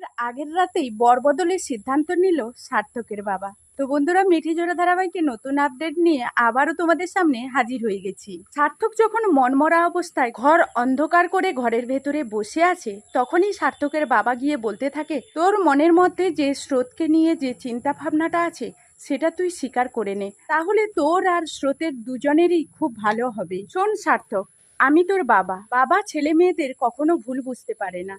বিয়ের আগের রাতেই বরবদলের সিদ্ধান্ত নিল সার্থকের বাবা। তো বন্ধুরা, মিঠি জোড়া ধারাবাহিকে নতুন আপডেট নিয়ে আবারও তোমাদের সামনে হাজির হয়ে গেছি। সার্থক যখন মনমরা অবস্থায় ঘর অন্ধকার করে ঘরের ভেতরে বসে আছে, তখনই সার্থকের বাবা গিয়ে বলতে থাকে, তোর মনের মধ্যে যে স্রোতকে নিয়ে যে চিন্তা ভাবনাটা আছে, সেটা তুই স্বীকার করে নে। তাহলে তোর আর স্রোতের দুজনেরই খুব ভালো হবে। শোন সার্থক, আমি তোর বাবা। বাবা ছেলে মেয়েদের কখনো ভুল বুঝতে পারে না।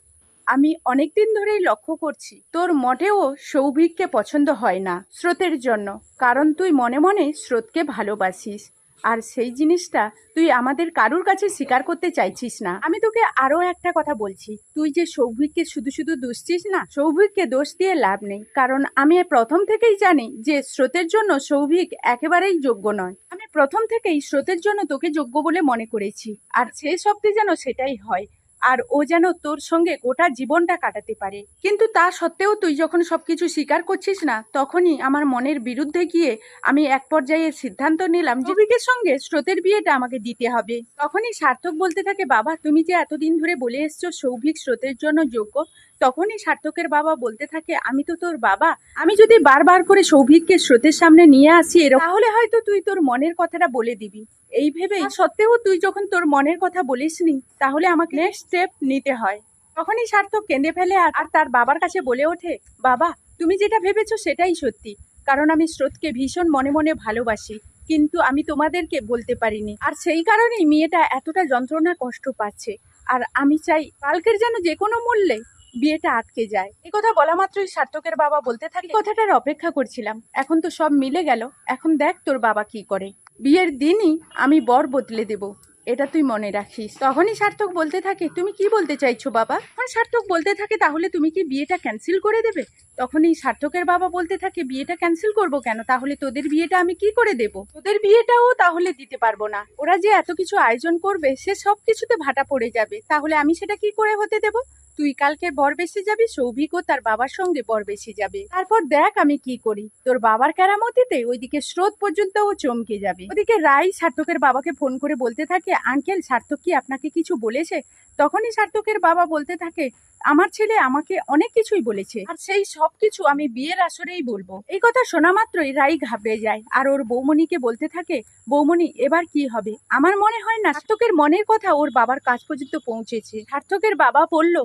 আমি অনেকদিন ধরেই লক্ষ্য করছি, তোর মোটেও সৌভিককে পছন্দ হয় না স্রোতের জন্য। কারণ তুই মনে মনে স্রোতকে ভালোবাসিস। আর সেই জিনিসটা তুই আমাদের কারুর কাছে স্বীকার করতে চাইছিস না। আমি তোকে আরও একটা কথা বলছি, তুই যে সৌভিককে শুধু শুধু দোষছিস না, সৌভিককে দোষ দিয়ে লাভ নেই। কারণ আমি প্রথম থেকেই জানি যে স্রোতের জন্য সৌভিক একেবারেই যোগ্য নয়। আমি প্রথম থেকেই স্রোতের জন্য তোকে যোগ্য বলে মনে করেছি। আর শেষ অব্দি যেন সেটাই হয়। আর ও যেন তোর সঙ্গে গোটা জীবনটা কাটাতে পারে। কিন্তু তা সত্ত্বেও তুই যখন সবকিছু স্বীকার করছিস না তখনই আমার মনের বিরুদ্ধে গিয়ে আমি এক পর্যায়ে সিদ্ধান্ত নিলাম জীবিকের সঙ্গে স্রোতের বিয়েটা আমাকে দিতে হবে। তখনই সার্থক বলতে থাকে বাবা তুমি যে এতদিন ধরে বলে এসছো সৌভিক স্রোতের জন্য যোগ্য তখনই সার্থকের বাবা বলতে থাকে আমি তো তোর বাবা। আমি যদি বারবার করে সৌভিককে স্রোতের সামনে নিয়ে আসি এরকম তাহলে হয়তো তুই তোর মনের কথাটা বলে দিবি। এই ভেবে সত্ত্বেও তুই যখন তোর মনের কথা বলিসনি তাহলে আমাকে নেক্সট স্টেপ নিতে হয়। তখনই সার্থক কেঁদে ফেলে আর আর তার বাবার কাছে বলে ওঠে বাবা তুমি যেটা ভেবেছো সেটাই সত্যি। কারণ আমি স্রোতকে ভীষণ মনে মনে ভালোবাসি কিন্তু আমি তোমাদেরকে বলতে পারিনি। আর সেই কারণেই মেয়েটা এতটা যন্ত্রণা কষ্ট পাচ্ছে। আর আমি চাই কালকের যেন যে কোনো মূল্যে বিয়েটা আটকে যায়। এ কথা বলা মাত্রই সার্থকের বাবা বলতে থাকে "এই কথাটার অপেক্ষা করছিলাম। এখন তো সব মিলে গেল। এখন দেখ তোর বাবা কি করে। বিয়ের দিনই আমি বর বদলে দেব। এটা তুই মনে রাখিস। তখনই সার্থক বলতে থাকে, তুমি কি বলতে চাইছো বাবা? তখন সার্থক বলতে থাকে, তাহলে তুমি কি বিয়েটা ক্যান্সেল করে দেবে? তখনই সার্থকের বাবা বলতে থাকে, বিয়েটা ক্যান্সেল করব কেন? তাহলে তোদের বিয়েটা আমি কি করে দেব? তোদের বিয়েটাও তাহলে দিতে পারব না। ওরা যে এত কিছু আয়োজন করবে, সে সব কিছুতে ভাটা পড়ে যাবে। তাহলে আমি সেটা কি করে হতে দেব? তুই কালকে বর বেশি যাবি, সৌভিকও তার বাবার সঙ্গে বর বেশি যাবে। তারপর দেখ আমি কি করি। তোর বাবার কেরামতিতে ওইদিকে স্রোত পর্যন্ত ও চমকে যাবে। ওদিকে রাই সার্থকের বাবাকে ফোন করে বলতে থাকে আঙ্কেল, সার্থক কি আপনাকে কিছু বলেছে? তখনই সার্থকের বাবা বলতে থাকে, আমার ছেলে আমাকে অনেক কিছুই বলেছে, আর সেই সব কিছু আমি বিয়ের আসরেই বলব। এই কথা শোনা মাত্রই রাই ঘাবড়ে যায়, আর ওর বৌমণিকে বলতে থাকে, বৌমণি, এবার কি হবে? আমার মনে হয় না, সার্থকের মনের কথা ওর বাবার কাছ পর্যন্ত পৌঁছেছে। সার্থকের বাবা বলল,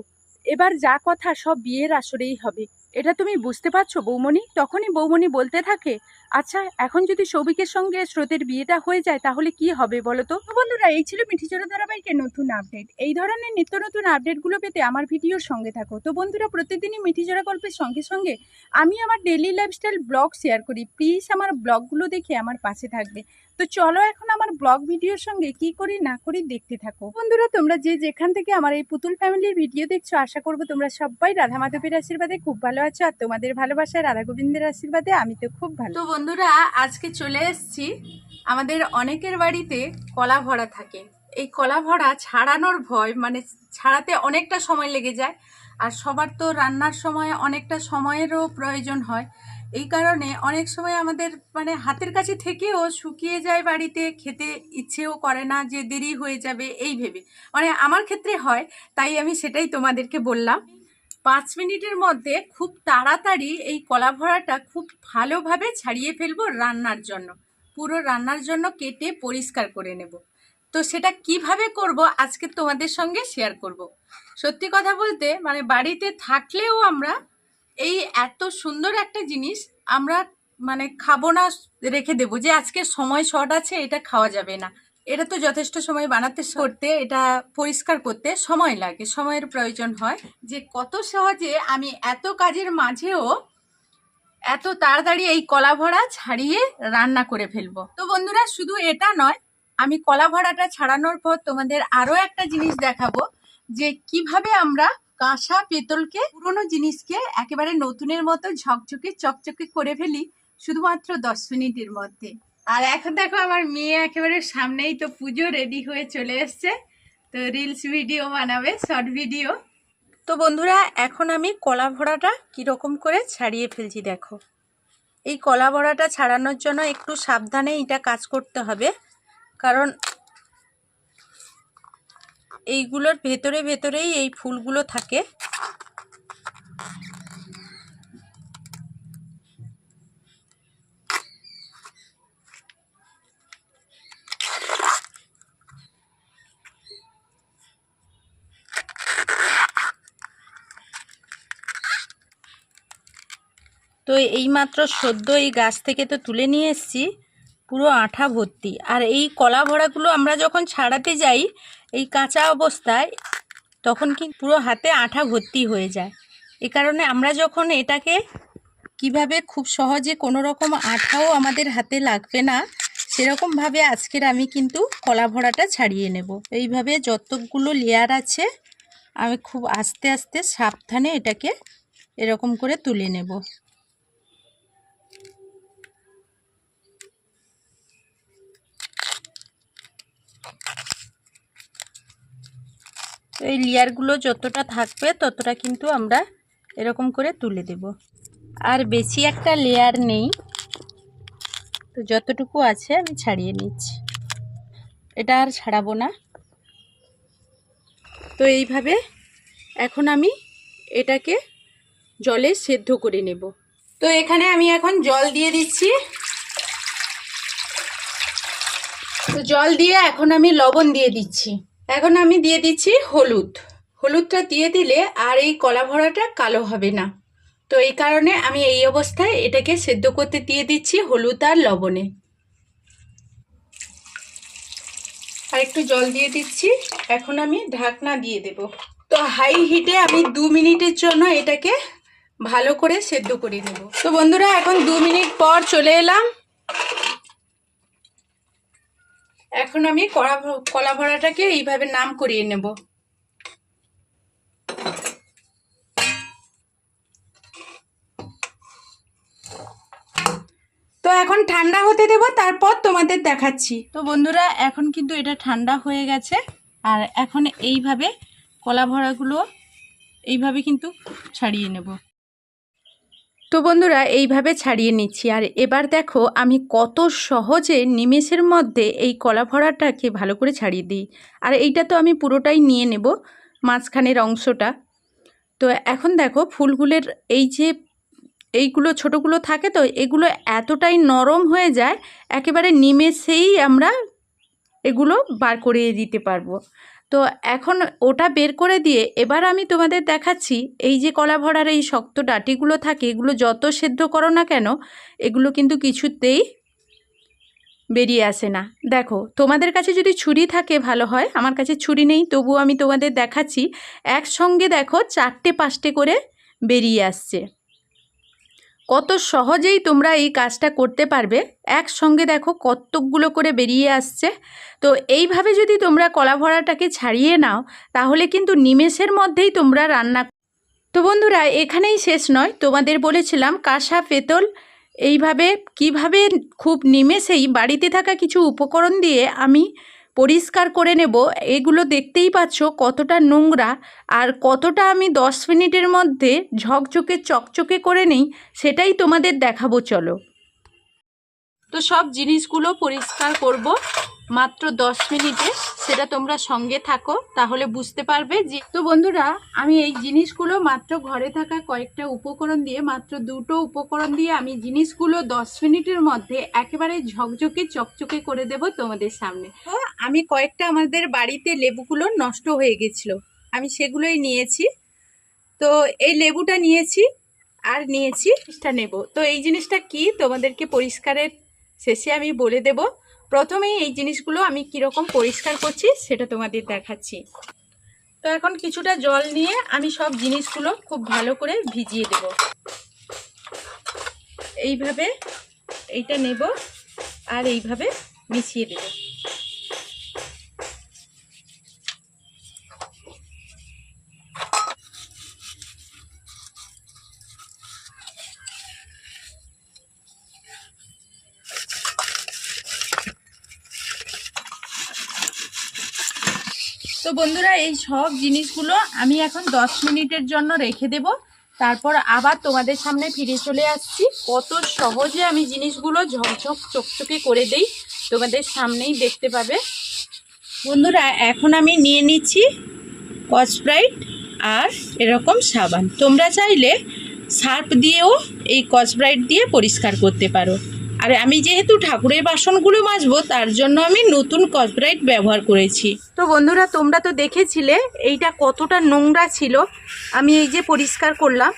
এবার যা কথা সব বিয়ের আসরেই হবে। এটা তুমি বুঝতে পারছ বৌমণি? তখনই বৌমণি বলতে থাকে আচ্ছা এখন যদি সৌভিকের সঙ্গে স্রোতের বিয়েটা হয়ে যায় তাহলে কি হবে বলো তো? বন্ধুরা এই ছিল মিঠিচোরা ধারাবাহিকের নতুন আপডেট। এই ধরনের নিত্য নতুন আপডেটগুলো পেতে আমার ভিডিওর সঙ্গে থাকো। তো বন্ধুরা প্রতিদিনই মিঠি মিঠিচোরা গল্পের সঙ্গে সঙ্গে আমি আমার ডেলি লাইফস্টাইল ব্লগ শেয়ার করি। প্লিজ আমার ব্লগগুলো দেখে আমার পাশে থাকবে। তো চলো এখন আমার ব্লগ ভিডিওর সঙ্গে কি করি না করি দেখতে থাকো। বন্ধুরা তোমরা যে যেখান থেকে আমার এই পুতুল ফ্যামিলির ভিডিও দেখছ আশা করব তোমরা সবাই রাধা মাধবের আশীর্বাদে খুব ভালো আছো। আর তোমাদের ভালোবাসায় রাধা গোবিন্দের আশীর্বাদে আমি তো খুব ভালো। বন্ধুরা, আজকে চলে এসেছি আমাদের অনেকের বাড়িতে কলা ভরা থাকে। এই কলা ভরা ছাড়ানোর ভয় মানে ছাড়াতে অনেকটা সময় লেগে যায় আর সবার তো রান্নার সময় অনেকটা সময়েরও প্রয়োজন হয়। এই কারণে অনেক সময় আমাদের মানে হাতের কাছে থেকেও শুকিয়ে যায় বাড়িতে, খেতে ইচ্ছেও করে না যে দেরি হয়ে যাবে, এই ভেবে। মানে আমার ক্ষেত্রে হয়, তাই আমি সেটাই তোমাদেরকে বললাম। পাঁচ মিনিটের মধ্যে খুব তাড়াতাড়ি এই কলা ভরাটা খুব ভালোভাবে ছাড়িয়ে ফেলব রান্নার জন্য। পুরো রান্নার জন্য কেটে পরিষ্কার করে নেব। তো সেটা কীভাবে করব আজকে তোমাদের সঙ্গে শেয়ার করব। সত্যি কথা বলতে মানে বাড়িতে থাকলেও আমরা এই এত সুন্দর একটা জিনিস আমরা মানে খাব না, রেখে দেবো যে আজকে সময় শর্ট আছে, এটা খাওয়া যাবে না। এটা তো যথেষ্ট সময় বানাতে করতে, এটা পরিষ্কার করতে সময় লাগে, সময়ের প্রয়োজন হয়। যে কত সহজে আমি এত কাজের মাঝেও এত তাড়াতাড়ি এই কলা ভরা ছাড়িয়ে রান্না করে ফেলব। তো বন্ধুরা, শুধু এটা নয়, আমি কলা ভরাটা ছাড়ানোর পর তোমাদের আরও একটা জিনিস দেখাবো, যে কীভাবে আমরা কাঁসা পেতলকে, পুরনো জিনিসকে একেবারে নতুনের মতো ঝকঝকে, চকচকে করে ফেলি, শুধুমাত্র দশ মিনিটের মধ্যে। আর এখন দেখো আমার মেয়ে একেবারে সামনেই তো পুজো রেডি হয়ে চলে এসছে। তো রিলস ভিডিও বানাবে শর্ট ভিডিও তো বন্ধুরা, এখন আমি কলা ভরাটা কীরকম করে ছাড়িয়ে ফেলছি দেখো। এই কলা ভরাটা ছাড়ানোর জন্য একটু সাবধানে এটা কাজ করতে হবে। কারণ এইগুলোর ভেতরে ভেতরেই এই ফুলগুলো থাকে। তো এইমাত্র সদ্য এই গাছ থেকে তো তুলে নিয়ে এসেছি, পুরো আঠা ভর্তি। আর এই কলা ভরাগুলো আমরা যখন ছাড়াতে যাই, এই কাঁচা অবস্থায়, তখন কি পুরো হাতে আঠা ভর্তি হয়ে যায়। এ কারণে আমরা যখন এটাকে কীভাবে খুব সহজে কোনো রকম আঠাও আমাদের হাতে লাগবে না সেরকমভাবে আজকের আমি কিন্তু কলা ভরাটা ছাড়িয়ে নেব। এইভাবে যতগুলো লেয়ার আছে, আমি খুব আস্তে আস্তে সাবধানে এটাকে এরকম করে তুলে নেব। এই লেয়ারগুলো যতটা থাকবে ততটা কিন্তু আমরা এরকম করে তুলে দেব। আর বেশি একটা লেয়ার নেই। তো যতটুকু আছে আমি ছাড়িয়ে নিচ্ছি। এটা আর ছাড়াবো না। তো এইভাবে এখন আমি এটাকে জলে সেদ্ধ করে নেব। তো এখানে আমি এখন জল দিয়ে দিচ্ছি। তো জল দিয়ে এখন আমি লবণ দিয়ে দিচ্ছি। এখন আমি দিয়ে দিচ্ছি হলুদ। হলুদটা দিয়ে দিলে আর এই কলা ভরাটা কালো হবে না। তো এই কারণে আমি এই অবস্থায় এটাকে সেদ্ধ করতে দিয়ে দিচ্ছি হলুদ আর লবণে। আর একটু জল দিয়ে দিচ্ছি। এখন আমি ঢাকনা দিয়ে দেব। তো হাই হিটে আমি দু মিনিটের জন্য এটাকে ভালো করে সেদ্ধ করে নেব। তো বন্ধুরা, এখন দু মিনিট পর চলে এলাম। এখন আমি কড়া কলা ভরাটাকে এইভাবে নাম করিয়ে নেব। তো এখন ঠান্ডা হতে দেব, তারপর তোমাদের দেখাচ্ছি। তো বন্ধুরা, এখন কিন্তু এটা ঠান্ডা হয়ে গেছে, আর এখন এইভাবে কলা ভরাগুলো এইভাবে কিন্তু ছাড়িয়ে নেব। তো বন্ধুরা, এইভাবে ছাড়িয়ে নিচ্ছি। আর এবার দেখো, আমি কত সহজে নিমেষের মধ্যে এই কলা ভরাটাকে ভালো করে ছাড়িয়ে দিই। আর এইটা তো আমি পুরোটাই নিয়ে নেব মাঝখানের অংশটা। তো এখন দেখো, ফুলগুলোর এই যে এইগুলো ছোটোগুলো থাকে তো, এগুলো এতটাই নরম হয়ে যায়, একেবারে নিমেষেই আমরা এগুলো বার করিয়ে দিতে পারব। তো এখন ওটা বের করে দিয়ে এবার আমি তোমাদের দেখাচ্ছি এই যে কলা ভরার এই শক্ত ডাটিগুলো থাকে, এগুলো যত সেদ্ধ করো না কেন, এগুলো কিন্তু কিছুতেই বেরিয়ে আসে না। দেখো, তোমাদের কাছে যদি ছুরি থাকে ভালো হয়, আমার কাছে ছুরি নেই তবু আমি তোমাদের দেখাচ্ছি, একসঙ্গে দেখো চারটে পাঁচটে করে বেরিয়ে আসছে। কত সহজেই তোমরা এই কাজটা করতে পারবে। একসঙ্গে দেখো কতকগুলো করে বেরিয়ে আসছে। তো এইভাবে যদি তোমরা কলা ভরাটাকে ছাড়িয়ে নাও, তাহলে কিন্তু নিমেষের মধ্যেই তোমরা রান্না তো বন্ধুরা, এখানেই শেষ নয়। তোমাদের বলেছিলাম কাঁসা, পেতল, এইভাবে কীভাবে খুব নিমেষেই বাড়িতে থাকা কিছু উপকরণ দিয়ে আমি পরিষ্কার করে নেব। এগুলো দেখতেই পাচ্ছ কতটা নোংরা। আর কতটা আমি দশ মিনিটের মধ্যে ঝকঝকে, চকচকে করে নেই, সেটাই তোমাদের দেখাবো, চলো। তো সব জিনিসগুলো পরিষ্কার করব। মাত্র দশ মিনিটে সেটা তোমরা সঙ্গে থাকো, তাহলে বুঝতে পারবে যে তো বন্ধুরা, আমি এই জিনিসগুলো মাত্র ঘরে থাকা কয়েকটা উপকরণ দিয়ে, মাত্র দুটো উপকরণ দিয়ে আমি জিনিসগুলো দশ মিনিটের মধ্যে একেবারে ঝকঝকে, চকচকে করে দেব তোমাদের সামনে। আমি কয়েকটা আমাদের বাড়িতে লেবুগুলো নষ্ট হয়ে গেছিল, আমি সেগুলোই নিয়েছি। তো এই লেবুটা নিয়েছি আর নিয়েছি, জিনিসটা নেব। তো এই জিনিসটা কি তোমাদেরকে পরিষ্কারের শেষে আমি বলে দেব। প্রথমেই এই জিনিসগুলো আমি কীরকম পরিষ্কার করছি সেটা তোমাদের দেখাচ্ছি। তো এখন কিছুটা জল নিয়ে আমি সব জিনিসগুলো খুব ভালো করে ভিজিয়ে দেব। এইভাবে এইটা নেব আর এইভাবে মিশিয়ে দেব। তো বন্ধুরা, এই সব জিনিসগুলো আমি এখন দশ মিনিটের জন্য রেখে দেব। তারপর আবার তোমাদের সামনে ফিরে চলে আসছি। কত সহজে আমি জিনিসগুলো ঝকঝক, চকচকে করে দেই, তোমাদের সামনেই দেখতে পাবে। বন্ধুরা, এখন আমি নিয়ে নিচ্ছি স্প্রাইট আর এরকম সাবান। তোমরা চাইলে সার্ফ দিয়েও এই কসব্রাইট দিয়ে পরিষ্কার করতে পারো। আর আমি যেহেতু ঠাকুরের বাসনগুলো মাজবো, তার জন্য আমি নতুন কসব্রাইট ব্যবহার করেছি। তো বন্ধুরা, তোমরা তো দেখেছিলে, এইটা কতটা নোংরা ছিল। আমি এই যে পরিষ্কার করলাম।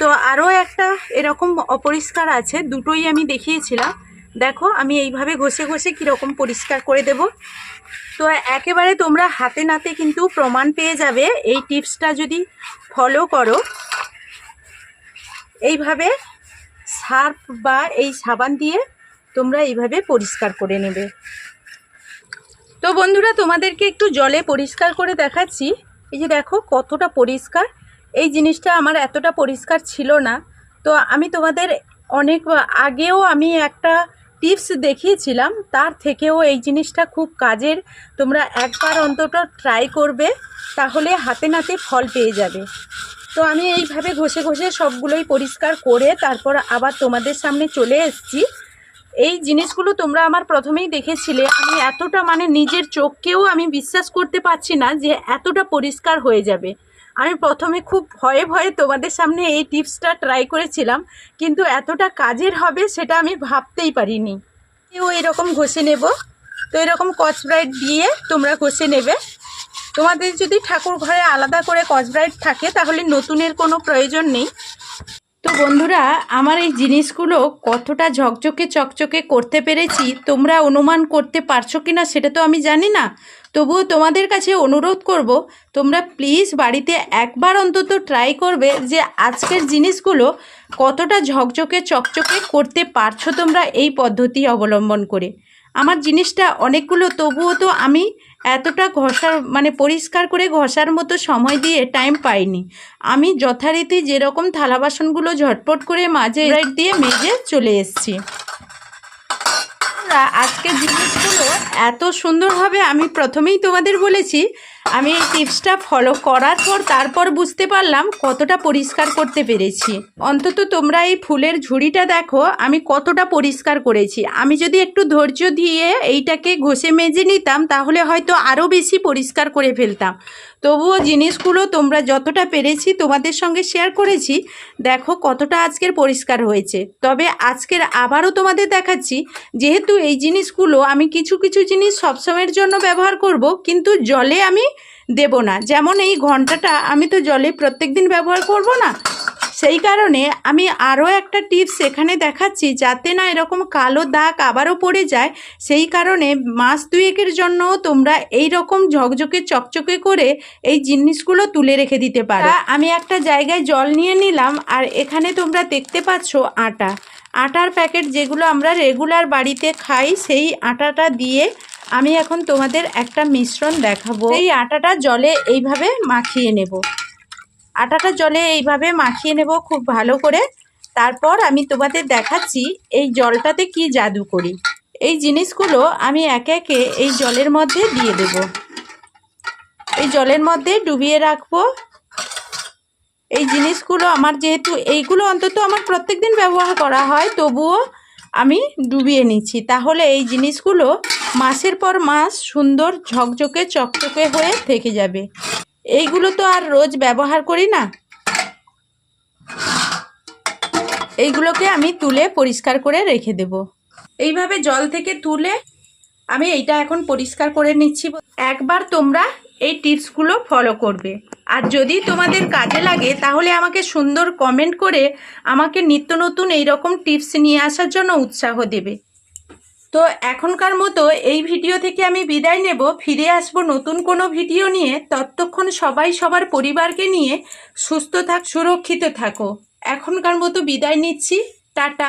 তো আরও একটা এরকম অপরিষ্কার আছে, দুটোই আমি দেখিয়েছিলাম। দেখো, আমি এইভাবে ঘষে ঘষে কীরকম পরিষ্কার করে দেব। তো একেবারে তোমরা হাতে নাতে কিন্তু প্রমাণ পেয়ে যাবে। এই টিপসটা যদি ফলো করো, এইভাবে সার্ফ বা এই সাবান দিয়ে তোমরা এইভাবে পরিষ্কার করে নেবে। তো বন্ধুরা, তোমাদেরকে একটু জলে পরিষ্কার করে দেখাচ্ছি। এই যে দেখো, কতটা পরিষ্কার। এই জিনিসটা আমার এতটা পরিষ্কার ছিল না। তো আমি তোমাদের অনেক আগেও আমি একটা টিপস দেখিয়েছিলাম, তার থেকেও এই জিনিসটা খুব কাজের। তোমরা একবার অন্তত ট্রাই করবে, তাহলে হাতে নাতে ফল পেয়ে যাবে। তো আমি এইভাবে ঘষে ঘষে সবগুলোই পরিষ্কার করে তারপর আবার তোমাদের সামনে চলে এসেছি। এই জিনিসগুলো তোমরা আমার প্রথমেই দেখেছিলে। আমি এতটা মানে নিজের চোখকেও আমি বিশ্বাস করতে পারছি না যে এতটা পরিষ্কার হয়ে যাবে। আমি প্রথমে খুব ভয়ে ভয়ে তোমাদের সামনে এই টিপসটা ট্রাই করেছিলাম, কিন্তু এতটা কাজের হবে সেটা আমি ভাবতেই পারিনি। কেউ এরকম ঘষে নেব। তো এরকম কচব্রাইট দিয়ে তোমরা ঘষে নেবে। তোমাদের যদি ঠাকুর ঘরে আলাদা করে কচব্রাইট থাকে, তাহলে নতুনের কোনো প্রয়োজন নেই। তো বন্ধুরা, আমার এই জিনিসগুলো কতটা ঝকঝকে চকচকে করতে পেরেছি, তোমরা অনুমান করতে পারছ কি না সেটা তো আমি জানি না। তবুও তোমাদের কাছে অনুরোধ করব, তোমরা প্লিজ বাড়িতে একবার অন্তত ট্রাই করবে যে আজকের জিনিসগুলো কতটা ঝকঝকে চকচকে করতে পারছ তোমরা এই পদ্ধতি অবলম্বন করে। আমার জিনিসটা অনেকগুলো, তবুও তো আমি এতটা ঘষার মানে পরিষ্কার করে ঘষার মতো সময় দিয়ে টাইম পাইনি। আমি যথারীতি যেরকম থালা বাসনগুলো ঝটপট করে মাঝে রাইট দিয়ে মেজে চলে এসছি। আজকে জিনিসগুলো এত সুন্দরভাবে আমি প্রথমেই তোমাদের বলেছি আমি এই টিপসটা ফলো করার পর তারপর বুঝতে পারলাম কতটা পরিষ্কার করতে পেরেছি। অন্তত তোমরা এই ফুলের ঝুড়িটা দেখো, আমি কতটা পরিষ্কার করেছি। আমি যদি একটু ধৈর্য দিয়ে এইটাকে ঘষে মেজে নিতাম, তাহলে হয়তো আরও বেশি পরিষ্কার করে ফেলতাম। তবুও জিনিসগুলো তোমরা যতটা পেরেছি তোমাদের সঙ্গে শেয়ার করেছি। দেখো কতটা আজকের পরিষ্কার হয়েছে। তবে আজকের আবারও তোমাদের দেখাচ্ছি, যেহেতু এই জিনিসগুলো আমি কিছু কিছু জিনিস সবসময়ের জন্য ব্যবহার করব, কিন্তু জলে আমি দেব না। যেমন এই ঘন্টাটা আমি তো জলে প্রত্যেক দিন ব্যবহার করব না, সেই কারণে আমি আরও একটা টিপস এখানে দেখাচ্ছি যাতে না এরকম কালো দাগ আবারও পড়ে যায়। সেই কারণে মাস দুয়েকের জন্য তোমরা এই রকম ঝকঝকে চকচকে করে এই জিনিসগুলো তুলে রেখে দিতে পারো। আমি একটা জায়গায় জল নিয়ে নিলাম আর এখানে তোমরা দেখতে পাচ্ছ আটা। আটার প্যাকেট যেগুলো আমরা রেগুলার বাড়িতে খাই সেই আটাটা দিয়ে আমি এখন তোমাদের একটা মিশ্রণ দেখাবো। এই আটাটা জলে এইভাবে মাখিয়ে নেব। আটাটা জলে এইভাবে মাখিয়ে নেব খুব ভালো করে। তারপর আমি তোমাদের দেখাচ্ছি এই জলটাতে কি জাদু করি। এই জিনিসগুলো আমি একে একে এই জলের মধ্যে দিয়ে দেব। এই জলের মধ্যে ডুবিয়ে রাখব। এই জিনিসগুলো আমার যেহেতু, এইগুলো অন্তত আমার প্রত্যেক দিন ব্যবহার করা হয়, তবুও আমি ডুবিয়ে নিচ্ছি। তাহলে এই জিনিসগুলো মাসের পর মাস সুন্দর ঝকঝকে চকচকে হয়ে থেকে যাবে। এইগুলো তো আর রোজ ব্যবহার করি না। এইগুলোকে আমি তুলে পরিষ্কার করে রেখে দেব। এইভাবে জল থেকে তুলে আমি এইটা এখন পরিষ্কার করে নিচ্ছি। একবার তোমরা এই টিপসগুলো ফলো করবে। আর যদি তোমাদের কাজে লাগে, তাহলে আমাকে সুন্দর কমেন্ট করে আমাকে নিত্য নতুন এইরকম টিপস নিয়ে আসার জন্য উৎসাহ দেবে। তো এখনকার মতো এই ভিডিও থেকে আমি বিদায় নেব। ফিরে আসব নতুন কোনো ভিডিও নিয়ে। ততক্ষণ সবাই সবার পরিবারকে নিয়ে সুস্থ থাক, সুরক্ষিত থাকো। এখনকার মতো বিদায় নিচ্ছি। টাটা।